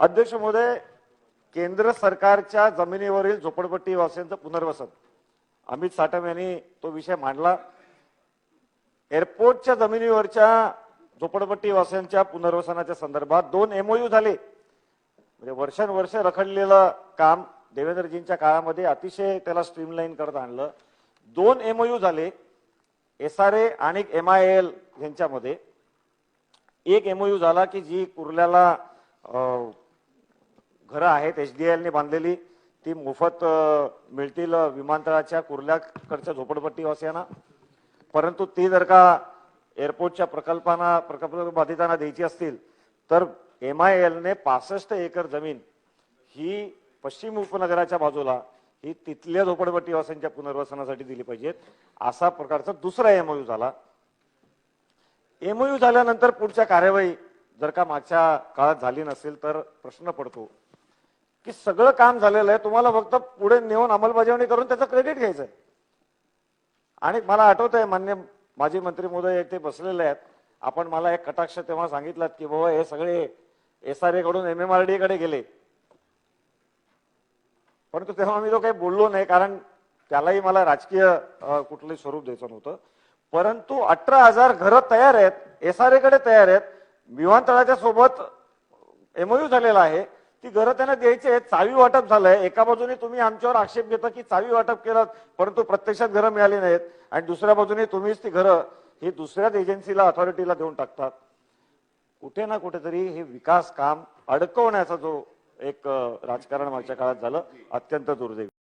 अध्यक्ष महोदय केंद्र सरकारच्या जमिनीवरील झोपडपट्टीवासियांचं पुनर्वसन. अमित साटम यांनी तो विषय मांडला. एअरपोर्टच्या जमिनीवरच्या झोपडपट्टीवासियांच्या पुनर्वसनाच्या संदर्भात दोन एमओयू झाले. म्हणजे वर्षानुवर्ष रखडलेलं काम देवेंद्रजींच्या काळामध्ये अतिशय त्याला स्ट्रीमलाईन करत आणलं. दोन एमओयू झाले एस आर ए आणि एम आय एल यांच्यामध्ये. एक एमओयू झाला की जी कुर्ल्याला घरं आहेत एच डी एलने बांधलेली ती मोफत मिळतील विमानतळाच्या कुर्ल्याकडच्या झोपडपट्टीवासियांना परंतु ती जर का एअरपोर्टच्या प्रकल्पांना प्रकल्प बाधितांना द्यायची असतील तर एम आय एलने पासष्ट एकर जमीन ही पश्चिम उपनगराच्या बाजूला ही तिथल्या झोपडपट्टीवासियांच्या पुनर्वसनासाठी दिली पाहिजेत. असा प्रकारचा दुसरा एमओयू झाला. एमओयू झाल्यानंतर पुढच्या कार्यवाही जर का मागच्या काळात झाली नसेल तर प्रश्न पडतो. की सगळं काम झालेलं आहे तुम्हाला फक्त पुढे नेऊन अंमलबजावणी करून त्याचं क्रेडिट घ्यायचं आहे आणि मला आठवत आहे मान्य माजी मंत्री महोदय ते बसलेले आहेत. आपण मला एक कटाक्ष तेव्हा सांगितलात की बाबा हे सगळे एस आर ए कडून एम एम आर डी कडे गेले. परंतु तेव्हा मी तो काही बोललो नाही कारण त्यालाही मला राजकीय कुठलंही स्वरूप द्यायचं नव्हतं. परंतु अठरा हजार घरं तयार आहेत एस आरकडे तयार आहेत. विमानतळाच्या सोबत एमओयू झालेला आहे. ती घरं त्यांना द्यायची आहेत. चावी वाटप झालंय. एका बाजूने तुम्ही आमच्यावर आक्षेप घेता की चावी वाटप केलं परंतु प्रत्यक्षात घरं मिळाली नाहीत. आणि दुसऱ्या बाजूने तुम्हीच ती घरं ही दुसऱ्याच एजन्सीला अथॉरिटीला देऊन टाकतात. कुठे ना कुठेतरी हे विकास काम अडकवण्याचा जो एक राजकारण मागच्या काळात झालं अत्यंत दुर्दैवी.